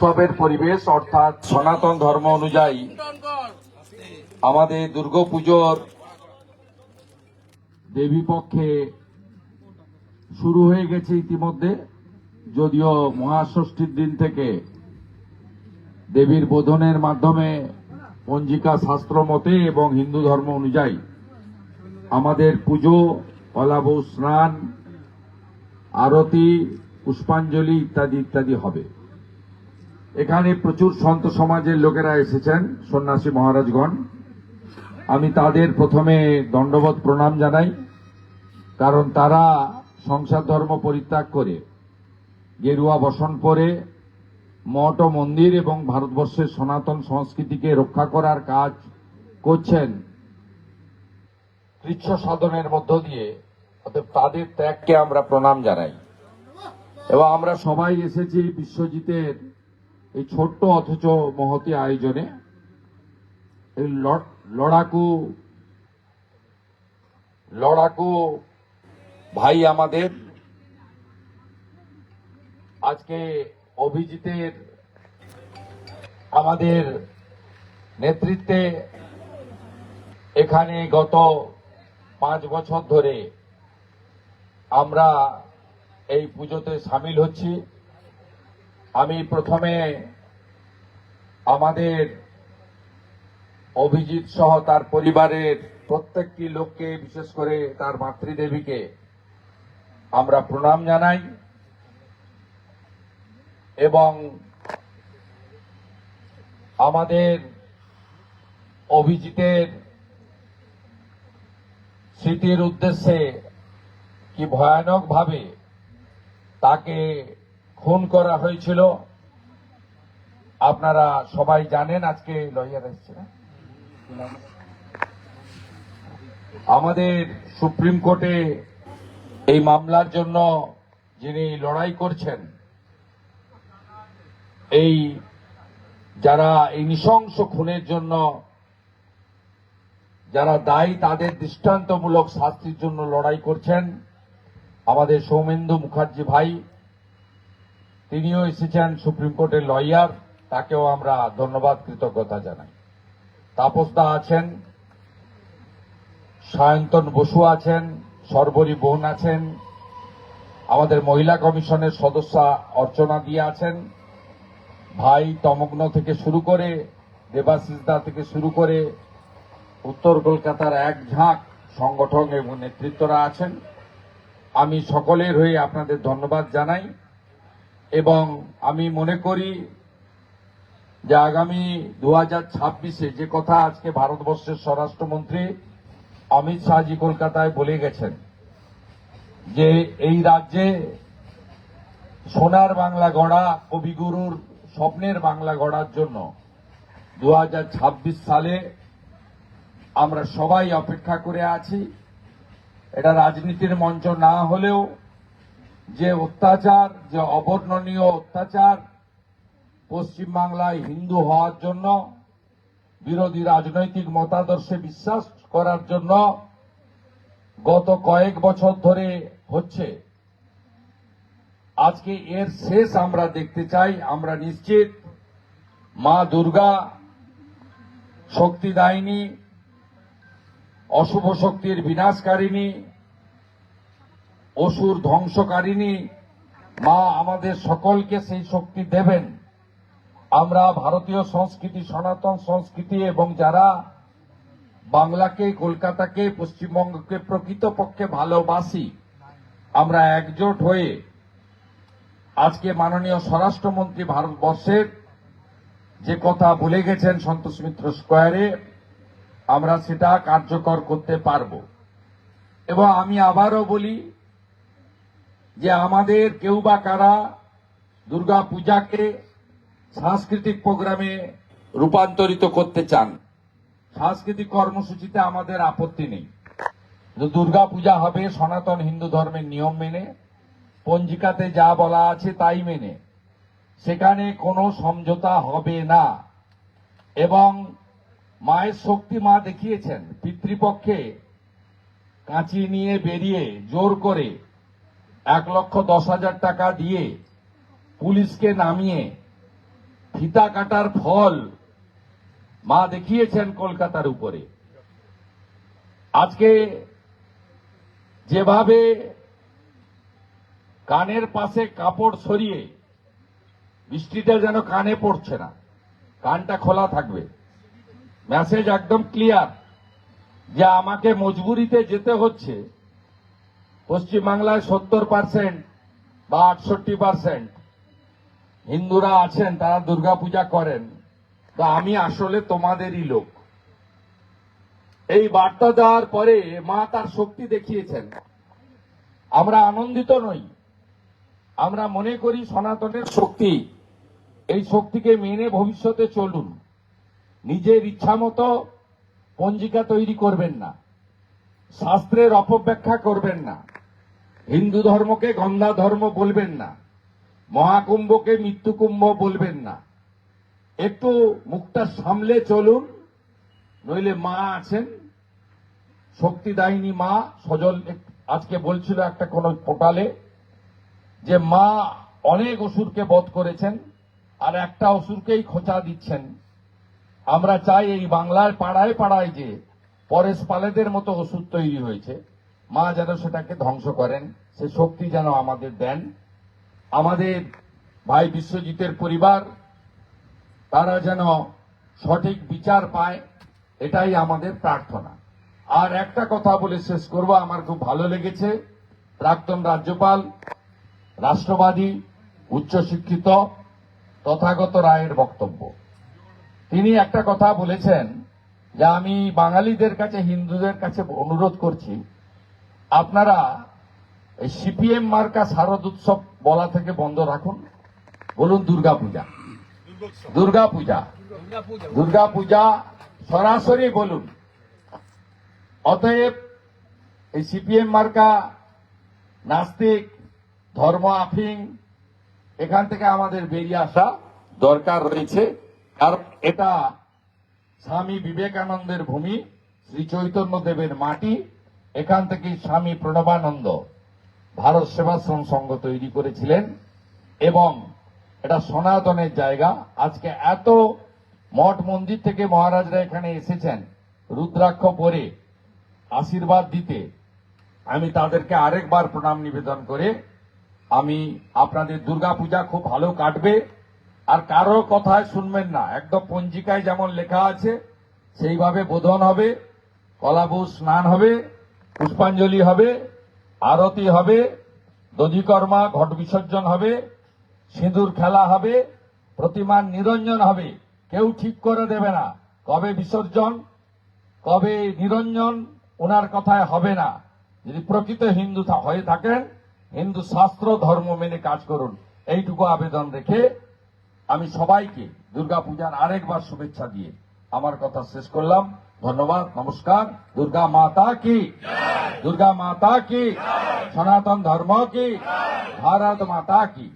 উৎসবের পরিবেশ, অর্থাৎ সনাতন ধর্ম অনুযায়ী আমাদের দুর্গাপুজোর দেবী পক্ষে শুরু হয়ে গেছে ইতিমধ্যে। যদিও মহাষষ্ঠীর দিন থেকে দেবীর বোধনের মাধ্যমে পঞ্জিকা শাস্ত্র মতে এবং হিন্দু ধর্ম অনুযায়ী আমাদের পুজো অলাবু স্নান, আরতি, পুষ্পাঞ্জলি ইত্যাদি ইত্যাদি হবে। এখানে প্রচুর সন্ত সমাজের লোকেরা এসেছেন, সন্ন্যাসী মহারাজগণ। আমি তাদের প্রথমে দণ্ডবোধ প্রণাম জানাই, কারণ তারা সংসার ধর্ম পরিত্যাগ করে, গেরুয়া বসন পরে, মঠ ও মন্দির এবং ভারতবর্ষের সনাতন সংস্কৃতিকে রক্ষা করার কাজ করছেন। কৃচ্ছ সাধনের মধ্য দিয়ে অতএব তাদের ত্যাগকে আমরা প্রণাম জানাই। এবং আমরা সবাই এসেছি বিশ্বজিতের এই ছোট্ট অথচ মহতি আয়োজনে এই লড়- লড়াকু লড়াকু ভাই আমাদের আজকে অভিজিতের আমাদের নেতৃত্বে এখানে গত পাঁচ বছর ধরে আমরা এই পুজোতে সামিল হচ্ছি। আমি প্রথমে আমাদের অভিজিৎ সহ তার পরিবারের প্রত্যেকটি লোককে, বিশেষ করে তার মাতৃদেবীকে, আমরা প্রণাম জানাই এবং আমাদের অভিজিতের স্মৃতির উদ্দেশ্যে কি ভয়ানকভাবে তাকে খুন করা হয়েছিল। আপনারা সবাই জানেন আজকে লয়ার এসছে আমাদের সুপ্রিম কোর্টে এই মামলার জন্য যিনি লড়াই করছেন, এই যারা এই নৃশংস খুনের জন্য, যারা দায়ী তাদের দৃষ্টান্তমূলক শাস্তির জন্য লড়াই করছেন, আমাদের সৌমেন্দু মুখার্জি ভাই তিনিও এসেছেন সুপ্রিম কোর্টের লয়ার, তাকেও আমরা ধন্যবাদ, কৃতজ্ঞতা জানাই। তাপসদা আছেন, সায়ন্তন বসু আছেন, সর্বরী বোন আছেন, আমাদের মহিলা কমিশনের সদস্যা অর্চনা দিয়ে আছেন, ভাই তমগ্ন থেকে শুরু করে, দেবাশিস দা থেকে শুরু করে, উত্তর কলকাতার এক ঝাঁক সংগঠন এবং নেতৃত্বরা আছেন। আমি সকলের হয়ে আপনাদের ধন্যবাদ জানাই। এবং আমি মনে করি যে আগামী দু হাজার ছাব্বিশে যে কথা আজকে ভারতবর্ষের স্বরাষ্ট্রমন্ত্রী অমিত শাহজি কলকাতায় বলে গেছেন, যে এই রাজ্যে সোনার বাংলা গড়া কবিগুরুর স্বপ্নের বাংলা গড়ার জন্য দু হাজার ছাব্বিশ সালে আমরা সবাই অপেক্ষা করে আছি। এটা রাজনীতির মঞ্চ না হলেও যে অত্যাচার, যে অবর্ণনীয় অত্যাচার পশ্চিমবাংলায় হিন্দু হওয়ার জন্য, বিরোধী রাজনৈতিক মতাদর্শে বিশ্বাস করার জন্য গত কয়েক বছর ধরে হচ্ছে। আজকে এর শেষ আমরা দেখতে চাই, আমরা নিশ্চিত মা দুর্গা শক্তিদায়িনী অশুভ শক্তির বিনাশকারিণী অসুর ধ্বংসকারিণী মা আমাদের সকলকে সেই শক্তি দেবেন। আমরা ভারতীয় সংস্কৃতি, সনাতন সংস্কৃতি এবং যারা বাংলাকে, কলকাতাকে, পশ্চিমবঙ্গকে প্রকৃতপক্ষে ভালোবাসি, আমরা একজোট হয়ে আজকে মাননীয় স্বরাষ্ট্রমন্ত্রী ভারতবর্ষের যে কথা বলে গেছেন সন্তোষ মিত্র স্কোয়ারে, আমরা সেটা কার্যকর করতে পারব। এবং আমি আবারও বলি যে আমাদের কেউ বা কারা দুর্গা পূজাকে সাংস্কৃতিক প্রোগ্রামে রূপান্তরিত করতে চান, সাংস্কৃতিক কর্মসূচিতে আমাদের আপত্তি নেই। দুর্গা পূজা হবে সনাতন হিন্দু ধর্মের নিয়ম মেনে, পঞ্জিকাতে যা বলা আছে তাই মেনে। সেখানে কোনো সমঝোতা হবে না। এবং মায়ের শক্তি মা দেখিয়েছেন, পিতৃপক্ষে কাঁচি নিয়ে বেরিয়ে জোর করে এক লক্ষ দশ হাজার টাকা দিয়ে পুলিশকে নামিয়ে ফিতা কাটার ফল মা দেখিয়েছেন কলকাতার উপরে। আজকে যেভাবে কানের পাশে কাপড় সরিয়ে বৃষ্টিটা যেন কানে পড়ছে না, কানটা খোলা থাকবে। মেসেজ একদম ক্লিয়ার যে আমাকে মজবুরিতে যেতে হচ্ছে। পশ্চিমবাংলায় সত্তর পার্সেন্ট বা আটষট্টি পার্সেন্ট হিন্দুরা আছেন, তারা দুর্গাপূজা করেন। তো আমি আসলে তোমাদেরই লোক। এই বার্তা দেওয়ার পরে মা তার শক্তি দেখিয়েছেন। আমরা আনন্দিত নই। আমরা মনে করি সনাতনের শক্তি। এই শক্তিকে মেনে ভবিষ্যতে চলুন। নিজের ইচ্ছা মতো পঞ্জিকা তৈরি করবেন না। শাস্ত্রের অপব্যাখ্যা করবেন না। হিন্দু ধর্মকে গন্ধা ধর্ম বলবেন না। মহাকুম্ভকে মৃত্যুকুম্ভ বলবেন না। একটু মুখটা সামলে চলুন, নইলে মা আছেন। শক্তিদায়িনী মা, সজল আজকে বলছিল একটা কোন পোর্টালে যে মা অনেক অসুরকে বধ করেছেন আর একটা অসুরকেই খোঁচা দিচ্ছেন। আমরা চাই এই বাংলার পাড়ায় পাড়ায় যে পরেশ পালেদের মতো ওষুধ তৈরি হয়েছে। মা যেন সেটাকে ধ্বংস করেন, সে শক্তি যেন আমাদের দেন। আমাদের ভাই বিশ্বজিতের পরিবার, তারা যেন সঠিক বিচার পায়, এটাই আমাদের প্রার্থনা। আর একটা কথা বলে শেষ করব, আমার খুব ভালো লেগেছে। প্রাক্তন রাজ্যপাল, রাষ্ট্রবাদী, উচ্চশিক্ষিত, তথাগত রায়ের বক্তব্য। তিনি একটা কথা বলেছেন, যে আমি বাঙালিদের কাছে, হিন্দুদের কাছে অনুরোধ করছি আপনারা এই সিপিএম মার্কা শারদ উৎসব বলা থেকে বন্ধ রাখুন। বলুন দুর্গাপূজা দুর্গাপূজা দুর্গাপূজা সরাসরি বলুন। অতএব এই সিপিএম মার্কা নাস্তিক, ধর্ম আফিং, এখান থেকে আমাদের বেরিয়ে আসা দরকার রয়েছে। কারণ এটা স্বামী বিবেকানন্দের ভূমি, শ্রী চৈতন্য দেবের মাটি। এখান থেকে স্বামী প্রণবানন্দ ভারত সেবাশ্রম সংঘ তৈরি করেছিলেন এবং এটা সনাতনের জায়গা। আজকে এত মঠ মন্দির থেকে মহারাজরা এখানে এসেছেন, রুদ্রাক্ষ পরে আশীর্বাদ দিতে। আমি তাদেরকে আরেকবার প্রণাম নিবেদন করে, আমি আপনাদের দুর্গাপূজা খুব ভালো কাটবে। আর কারও কথায় শুনবেন না, একদম পঞ্জিকায় যেমন লেখা আছে, সেইভাবে বোধন হবে কলাবু স্নান হবে। পুষ্পাঞ্জলি হবে, আরতি হবে, দধিকর্মা, ঘট বিসর্জন হবে, সিঁদুর খেলা হবে, প্রতিমার নিরঞ্জন হবে। কেউ ঠিক করে দেবে না কবে বিসর্জন, কবে নিরঞ্জন ওনার কথায় হবে না। যদি প্রকৃত হিন্দু হয়ে থাকেন, হিন্দু শাস্ত্র, ধর্ম মেনে কাজ করুন। এইটুকু আবেদন রেখে আমি সবাইকে দুর্গাপূজার আরেকবার শুভেচ্ছা দিয়ে আমার কথা শেষ করলাম। ধন্যবাদ নমস্কার। দুর্গা মাতা কি? দুর্গা মাতা কি? সনাতন ধর্ম কি? ভারত মাতা কি?